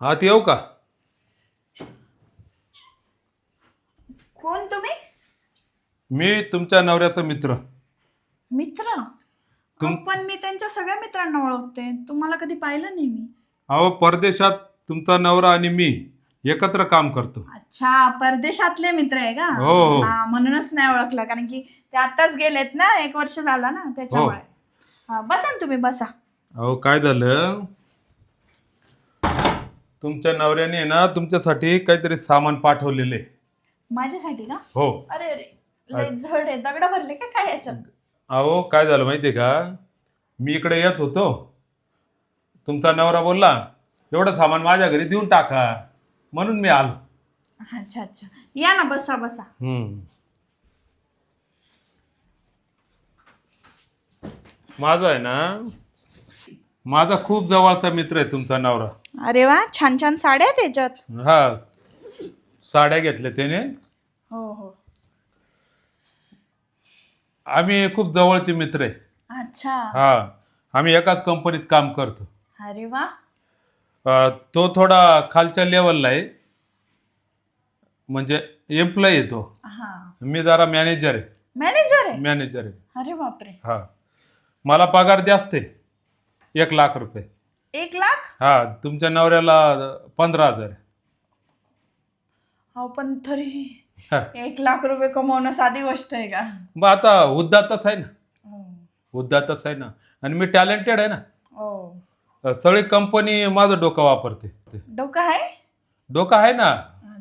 आत येऊ का? कोण तुम्ही? मी तुमच्या नवऱ्याचा मित्र. मित्र? तुम- अहो, पण मी त्यांच्या सगळ्या मित्रांना ओळखते. तुम्हाला कधी पाहिलं नाही मी. अहो परदेशात तुमचा नवरा आणि मी एकत्र काम करतो. अच्छा परदेशातले मित्र आहे का? हो, हो. हा, म्हणूनच नाही ओळखलं कारण की ते आताच गेलेत ना एक वर्ष झाला ना त्याच्यामुळे. हो. हा, बसा ना तुम्ही बसा. अहो काय झालं? तुमच्या नवऱ्याने ना तुमच्यासाठी काहीतरी सामान पाठवलेले. माझ्यासाठी का हो. अरे अरे लय जड आहे. दगड भरले का काय याच्यात? अहो काय झालं माहितीये का? मी इकडे येत होतो. तुमचा नवरा बोलला एवढं सामान माझ्या घरी देऊन टाका. म्हणून मी आलो. अच्छा अच्छा. या ना बसा बसा. हम्म. माझा आहे ना माझा खूप जवळचा मित्र आहे तुमचा नवरा. अरे वा छान छान साड्या आहेत त्याच्यात हा साड्या घेतल्या त्याने. हो हो. आम्ही खूप जवळचे मित्र आहे. अच्छा. हा आम्ही एकाच कंपनीत काम करतो. अरे वा. अ, तो थोडा खालच्या लेवलला आहे. म्हणजे एम्प्लॉई आहे तो. हा. मी जरा मॅनेजर आहे. मॅनेजर आहे? मॅनेजर आहे. अरे बापरे. हा. मला पगार जास्त आहे. एक लाख रुपये. एक लाख? हा तुमच्या नवऱ्याला पंधरा हजार. हो पण तरी हा. एक लाख रुपये कमवणं साधी गोष्ट आहे का? मग आता उद्दातच आहे ना. हो. उद्दातच आहे ना. आणि मी टॅलेंटेड आहे ना. हो. सगळी कंपनी माझं डोकं वापरते. ते. डोकं आहे? डोकं आहे ना.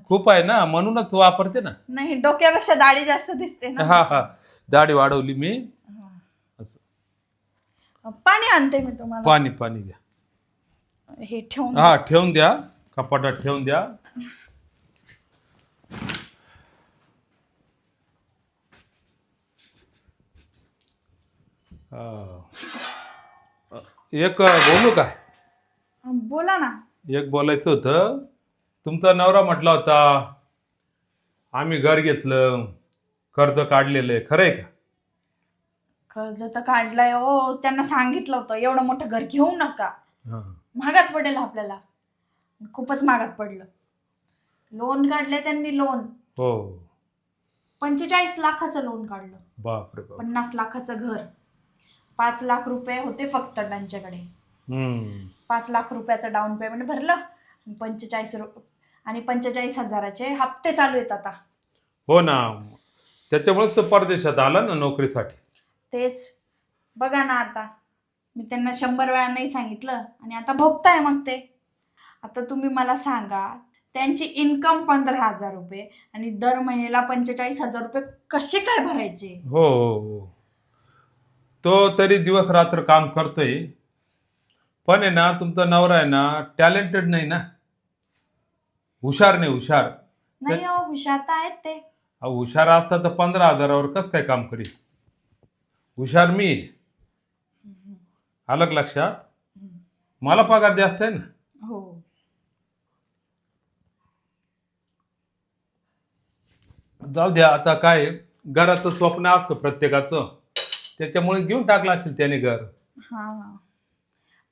खूप आहे ना. म्हणूनच वापरते ना. नाही डोक्यापेक्षा दाढी जास्त दिसते ना. हा हा. दाढी वाढवली मी. असं पाणी आणते मी तुम्हाला. पाणी पाणी घ्या. हे ठेवून हा ठेवून द्या. कपाटात ठेवून द्या. एक बोलू काय बोला ना. एक बोलायचं होतं. तुमचा नवरा म्हटला होता आम्ही घर घेतलं. कर्ज काढलेलं आहे. खरं आहे का? कर्ज तर काढलंय. हो त्यांना सांगितलं होतं एवढं मोठं घर घेऊ नका. हा. महागात पडेल आपल्याला. खूपच महागात पडलं. लोन काढले त्यांनी लोन हो. पंचेचाळीस लाखाचं लोन काढलं. बापरे बाप. पन्नास लाखाचं घर. पाच लाख रुपये होते फक्त त्यांच्याकडे. हम्म. पाच लाख रुपयाचं डाऊन पेमेंट भरलं. पंचेचाळीस रु आणि पंचेचाळीस हजाराचे हप्ते चालू आहेत आता. हो ना. त्याच्यामुळेच तो परदेशात आला ना नोकरीसाठी. तेच. बघा ना आता. मी त्यांना शंभर वेळा नाही सांगितलं. आणि आता भोगताय मग ते. आता तुम्ही मला सांगा त्यांची इन्कम पंधरा हजार रुपये आणि दर महिन्याला पंचेचाळीस हजार रुपये कसे काय भरायचे? हो हो हो. तो तरी दिवस रात्र काम करतोय. पण आहे ना तुमचा नवरा आहे ना टॅलेंटेड नाही ना. हुशार नाही हुशार. नाही हो हुशार तर आहेत ते. अहो, हुशार असता तर पंधरा हजारावर कसं काय काम करील हुशार मी आहे. आलं का लक्षात मला पगार जास्त आहे ना? हो. जाऊ द्या आता काय घराचं स्वप्न असतं प्रत्येकाचं. त्याच्यामुळे घेऊन टाकलं असेल त्याने घर. हा.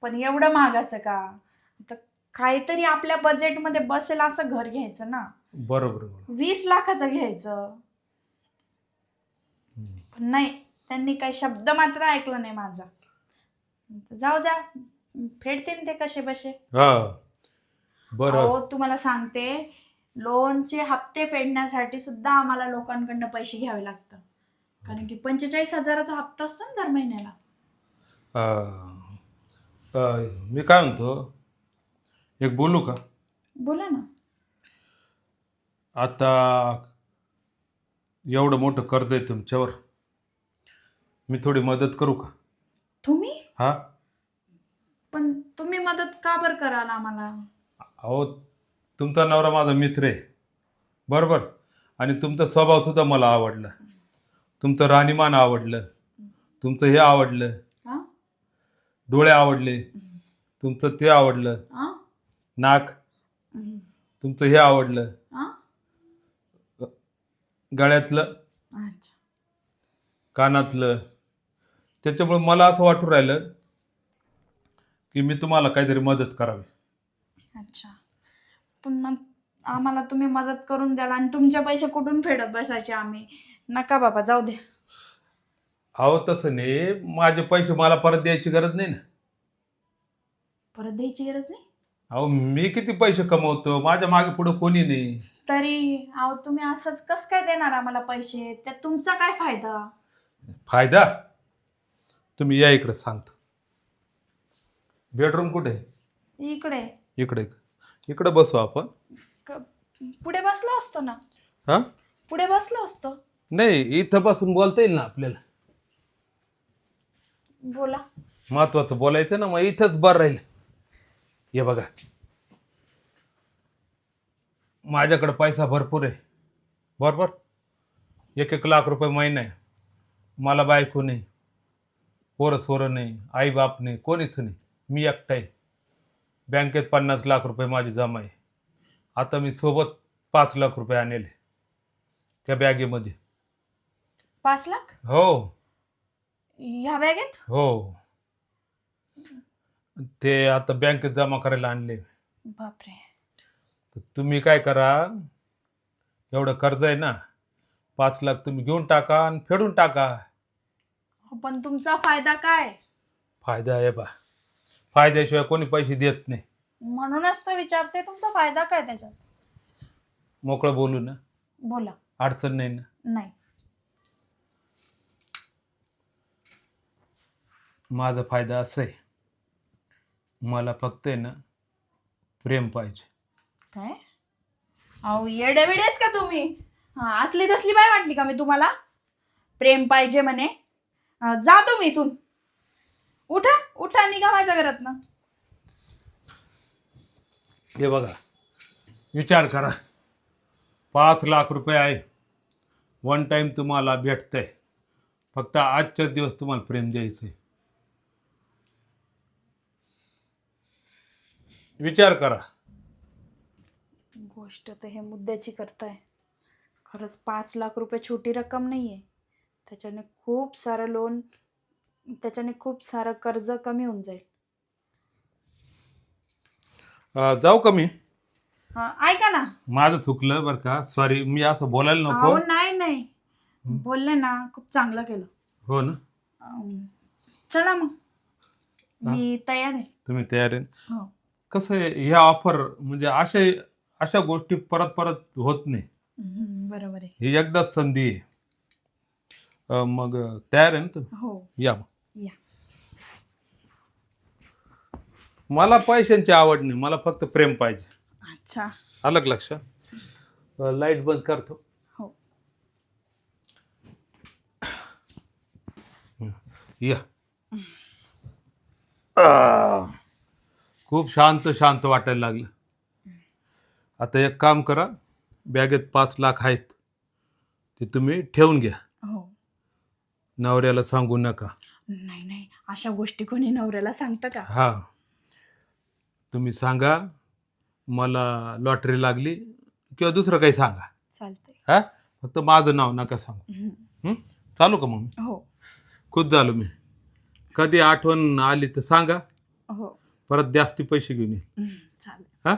पण एवढं महागाचं का? आता काहीतरी आपल्या बजेटमध्ये बसेल असं घर घ्यायचं ना? बरोबर बरोबर. वीस लाखाचं घ्यायचं. पण नाही त्यांनी काही शब्द मात्र ऐकलं नाही माझा. जाऊ द्या. फेडते ना ते कसे बसे? हा. बरं. अहो तुम्हाला सांगते लोनचे हप्ते फेडण्यासाठी सुद्धा आम्हाला लोकांकडनं पैसे घ्यावे लागतं कारण की पंचेचाळीस हजाराचा हप्ता असतो ना दर महिन्याला. अं, अं, मी काय म्हणतो? एक बोलू का? बोला ना. आता एवढं मोठं कर्ज आहे तुमच्यावर. मी थोडी मदत करू का? तुम्ही? हा? पण तुम्ही मदत का बरं कराल आम्हाला? अहो तुमचा नवरा माझा मित्र आहे. बरोबर? आणि तुमचा स्वभावसुद्धा मला आवडला. तुमचं राहणीमान आवडलं. तुमचं हे आवडलं. हा? डोळे आवडले. तुमचं ते आवडलं. हा? नाक. तुमचं हे आवडलं. हा? गळ्यातलं. अच्छा. कानातलं. त्याच्यामुळे मला असं वाटू राहिलं की मी तुम्हाला काहीतरी मदत करावी. अच्छा. पण मग आम्हाला तुम्ही मदत करून द्याल आणि तुमचे पैसे कुठून फेडत बसायचे आम्ही? नका बाबा जाऊ दे. अहो तसं नाही. माझे पैसे मला परत द्यायची गरज नाही ना. परत द्यायची गरज नाही? अहो मी किती पैसे कमवतो? माझ्या मागे पुढे कोणी नाही. तरी अहो तुम्ही असंच कस काय देणार आम्हाला पैसे? त्यात तुमचा काय फायदा? फायदा? तुम्ही या इकडे सांगतो. बेडरूम कुठे आहे? इकडे. इकडे इकडे बसू आपण. क- पुढे बसलो असतो ना. हा? पुढे बसलो असतो. नाही इथं बसून बोलता येईल ना आपल्याला. बोला. महत्वाचं बोलायचं ना मग इथंच बरं राहील. हे बघा. माझ्याकडे पैसा भरपूर आहे. बरोबर? एक एक लाख रुपये महिना आहे. मला बायको नाही. पोरं सोरं नाही आई बाप नाही कोणीच नाही. मी एकटा आहे बँकेत पन्नास लाख रुपये माझी जमा आहे. आता मी सोबत पाच लाख रुपये आणले त्या बॅगेमध्ये. पाच लाख? हो. ह्या बॅगेत? हो. ते आता बँकेत जमा करायला आणले. बापरे. तर तुम्ही काय करा एवढं कर्ज आहे ना पाच लाख तुम्ही घेऊन टाका आणि फेडून टाका. पण तुमचा फायदा काय? फायदा आहे बा. फायद्याशिवाय कोणी पैसे देत नाही. म्हणूनच तर विचारते तुमचा फायदा काय त्याच्यात? मोकळं बोलू ना. बोला. अडचण नाही ना. नाही. माझा फायदा असं आहे. मला फक्त आहे ना प्रेम पाहिजे. काय? अहो येडे बिडे आहेत का तुम्ही? हा असली तसली बाय वाटली का मी तुम्हाला? प्रेम पाहिजे म्हणे. जा तुम्ही इथून. उठा उठा निघा माझ्या घरातनं. हे बघा विचार करा. पाच लाख रुपये आहे. वन टाईम तुम्हाला भेटतंय. फक्त आजच्या दिवस तुम्हाला प्रेम द्यायचं आहे विचार करा. गोष्ट तर हे मुद्द्याची करताय. खरंच पाच लाख रुपये छोटी रक्कम नाही आहे त्याच्याने खूप सारं लोन त्याच्याने खूप सारं कर्ज कमी होऊन जाईल. अं, जाऊ का मी? हा, ऐका ना. माझं चुकलं बरं का. सॉरी मी असं बोलायला अहो नको नाही. नाही बोलले ना खूप चांगलं केलं. हो ना? अं, चला मग. मी तयार आहे. तुम्ही तयार आहे? हो. कसं आहे ह्या ऑफर म्हणजे अशा अशा गोष्टी परत परत होत नाही. हम्म, बरोबर आहे. ही एकदाच संधी आहे. अं, मग तयार आहे ना तुम्ही हो. या मग. या. मला पैशांची आवड नाही मला फक्त प्रेम पाहिजे. अच्छा. अलग लक्षात लाइट बंद करतो. हो. या. आह. खूप शांत शांत वाटायला लागलं. आता एक काम करा बॅगेत पाच लाख आहेत ते तुम्ही ठेवून घ्या. नवऱ्याला सांगू नका. नाही नाही. अशा गोष्टी कोणी नवऱ्याला सांगतं का? हा. तुम्ही सांगा मला लॉटरी लागली किंवा दुसरं काही सांगा. चालतंय. हा? फक्त माझं नाव नका सांगू. हम्म, हं? चालू का मग मी? हो. खुद झालो मी. कधी आठवण आली तर सांगा. हो. परत जास्ती पैसे घेऊन ये. हम्म, चालेल. हा?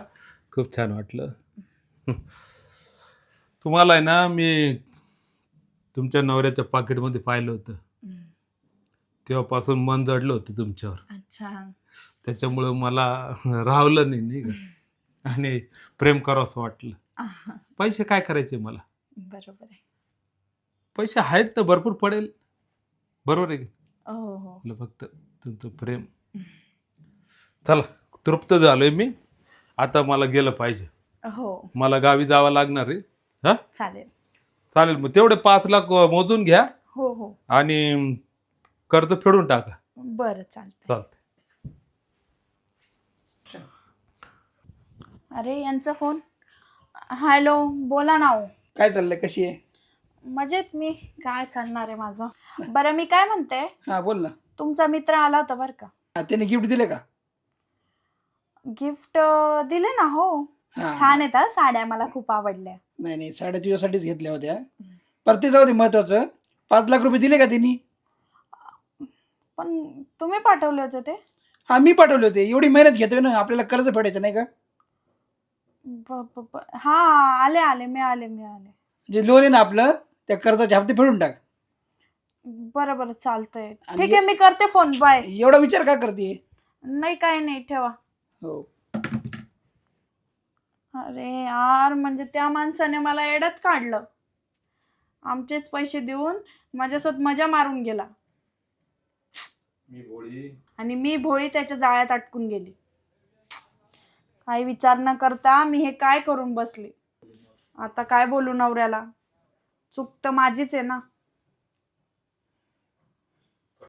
खूप छान वाटलं. तुम्हाला आहे ना मी तुमच्या नवऱ्याच्या पाकिटमध्ये पाहिलं होतं. तेव्हापासून मन जडलं होतं तुमच्यावर. अच्छा. त्याच्यामुळं मला राहवलं नाही नाही का? आणि प्रेम करावंसं वाटलं. आहा, पैसे काय करायचे मला? बरोबर आहे. पैसे आहेत तर भरपूर पडेल. बरोबर आहे की? हो हो. फक्त तुमचं प्रेम. चला तृप्त झालोय मी. आता मला गेलं पाहिजे. हो. मला गावी जावं लागणार आहे. हा? चालेल. चालेल मग तेवढे पाच लाख मोजून घ्या हो हो. आणि कर्ज फेडून टाका. बरं चालतंय. चालतंय. अरे यांचा फोन? हॅलो बोला ना हो काय चाललंय कशी आहे? मजेत मी. काय चालणार आहे माझं? बरं मी काय म्हणते? हा बोल ना. तुमचा मित्र आला होता बरं का? हा, त्याने गिफ्ट दिले का? गिफ्ट दिले ना हा. छान आहेत हा. साड्या मला खूप आवडल्या. नाही नाही साड्या तुझ्यासाठीच घेतल्या होत्या. पर ते जाऊ दे महत्वाचं. पाच लाख रुपये दिले का त्यांनी पण तुम्ही पाठवले होते ते? हा मी पाठवले होते. एवढी मेहनत घेतोय ना आपल्याला कर्ज फेडायचं नाही का? ब- ब- ब- हा आले आले मी आले मी आले जे लोन आहे ना आपलं त्या कर्जाचे हप्ते फेडून टाक. बरं बरं चालतंय. ठीक आहे मी करते फोन बाय एवढा विचार का करते? नाही काही नाही ठेवा. हो. अरे यार म्हणजे त्या माणसाने मला एड्यात काढलं. आमचेच पैसे देऊन माझ्यासोबत मजा मारून गेला. मी भोळी. आणि मी भोळी त्याच्या जाळ्यात अटकून गेली. काही विचार न करता मी हे काय करून बसले? आता काय बोलू नवऱ्याला? चूक तर माझीच आहे ना.